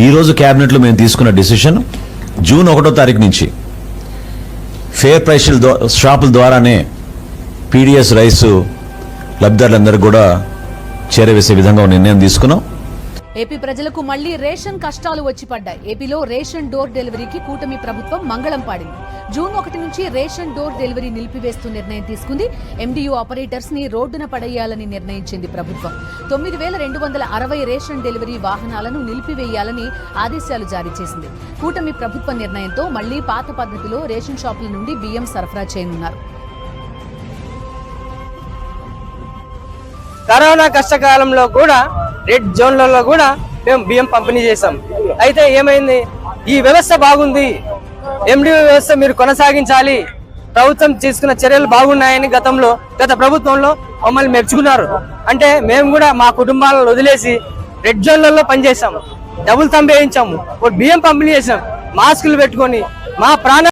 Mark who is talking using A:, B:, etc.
A: ఈరోజు క్యాబినెట్లో మేము తీసుకున్న డిసిషన్ జూన్ ఒకటో తారీఖు నుంచి ఫేర్ ప్రైస్ల షాపుల ద్వారానే పీడిఎస్ రైస్ లబ్ధిదారులందరూ కూడా చేరవేసే విధంగా నిర్ణయం తీసుకున్నాం.
B: ఏపీ ప్రజలకు మళ్ళీ రేషన్ కష్టాలు వచ్చి పడ్డాయి. ఏపీలో రేషన్ డోర్ డెలివరీకి కూటమి ప్రభుత్వం మంగళం పాడింది. జూన్ ఒకటి నుంచి రేషన్ డోర్ డెలివరీ నిలిపివేస్తూ నిర్ణయం తీసుకుంది. ఎండియూ ఆపరేటర్స్ని రోడ్డున పడేయాలని నిర్ణయించింది ప్రభుత్వం. తొమ్మిది వేల రెండు వందల అరవై రేషన్ డెలివరీ వాహనాలను నిలిపివేయాలని ఆదేశాలు జారీ చేసింది. కూటమి ప్రభుత్వ నిర్ణయంతో మళ్ళీ పాత పద్ధతిలో రేషన్ షాపుల నుండి బియ్యం సరఫరా చేయనున్నారు.
C: కరోనా కష్టకాలంలో కూడా రెడ్ జోన్లలో కూడా మేము బియ్యం పంపిణీ చేసాం అయితే ఏమైంది? ఈ వ్యవస్థ బాగుంది. ఎండి వ్యవస్థ మీరు కొనసాగించాలి. ప్రభుత్వం తీసుకున్న చర్యలు బాగున్నాయని గతంలో గత ప్రభుత్వంలో మమ్మల్ని మెచ్చుకున్నారు. అంటే మేము కూడా మా కుటుంబాలను వదిలేసి రెడ్ జోన్లలో పనిచేసాము డబుల్ తంబేయించాము బియ్యం పంపిణీ చేసాం మాస్కులు పెట్టుకొని మా ప్రాణ